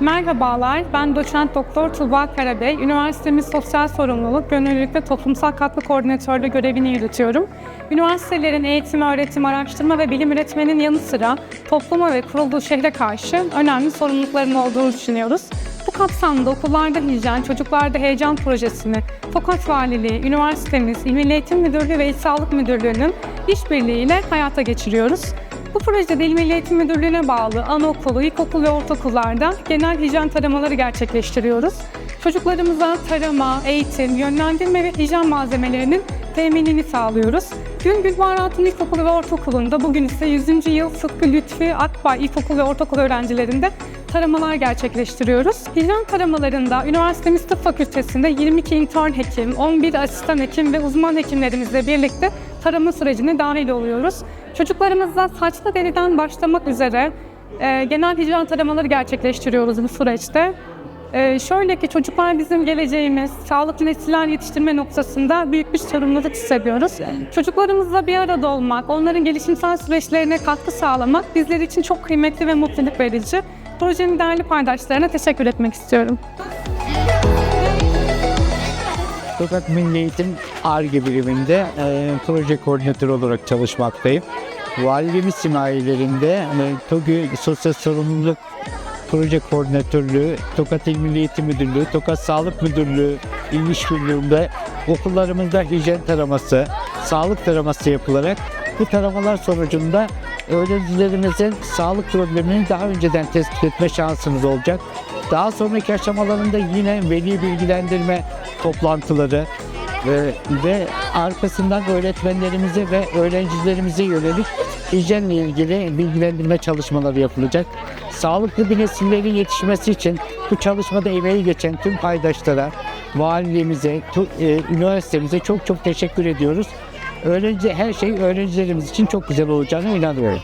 Merhabalar, ben doçent doktor Tuğba Karabey. Üniversitemiz Sosyal Sorumluluk, Gönüllülük ve Toplumsal Katkı Koordinatörlüğü görevini yürütüyorum. Üniversitelerin eğitim, öğretim, araştırma ve bilim üretmenin yanı sıra topluma ve kurulduğu şehre karşı önemli sorumlulukların olduğunu düşünüyoruz. Bu kapsamda okullarda hijyen, çocuklarda heyecan projesini Tokat Valiliği, üniversitemiz, İl Milli Eğitim Müdürlüğü ve İl Sağlık Müdürlüğü'nün işbirliğiyle hayata geçiriyoruz. Bu projede İl Milli Eğitim Müdürlüğü'ne bağlı anaokulu, ilkokul ve ortaokullarda genel hijyen taramaları gerçekleştiriyoruz. Çocuklarımıza tarama, eğitim, yönlendirme ve hijyen malzemelerinin teminini sağlıyoruz. Dün Gülbaharat'ın İlkokulu ve Ortaokulu'nda, bugün ise 100. yıl Sıtkı Lütfi Akbay İlkokul ve Ortaokul öğrencilerinde taramalar gerçekleştiriyoruz. Hijyen taramalarında üniversitemiz tıp fakültesinde 22 intern hekim, 11 asistan hekim ve uzman hekimlerimizle birlikte tarama sürecine dahil oluyoruz. Çocuklarımızla saçlı deriden başlamak üzere e, genel hijyen taramaları gerçekleştiriyoruz bu süreçte. E, şöyle ki çocuklar bizim geleceğimiz, sağlıklı nesiller yetiştirme noktasında büyük bir sorumluluk hissediyoruz. Çocuklarımızla bir arada olmak, onların gelişimsel süreçlerine katkı sağlamak bizler için çok kıymetli ve mutluluk verici. Projenin değerli paydaşlarına teşekkür etmek istiyorum. Tokat Milli Eğitim ARGE biriminde e, proje koordinatörü olarak çalışmaktayım. Valiliğimiz himayelerinde e, TOGÜ Sosyal Sorumluluk Proje Koordinatörlüğü, Tokat İl Milli Eğitim Müdürlüğü, Tokat Sağlık Müdürlüğü İl İşbirliği'nde okullarımızda hijyen taraması, sağlık taraması yapılarak bu taramalar sonucunda öğrencilerimizin sağlık problemini daha önceden tespit etme şansımız olacak. Daha sonraki aşamalarında yine veli bilgilendirme toplantıları ve, ve arkasından öğretmenlerimize ve öğrencilerimize yönelik hijyenle ilgili bilgilendirme çalışmaları yapılacak. Sağlıklı bir nesillerin yetişmesi için bu çalışmada emeği geçen tüm paydaşlara, valiliğimize, e, üniversitemize çok çok teşekkür ediyoruz. Öğrenci her şey öğrencilerimiz için çok güzel olacağına inanıyorum.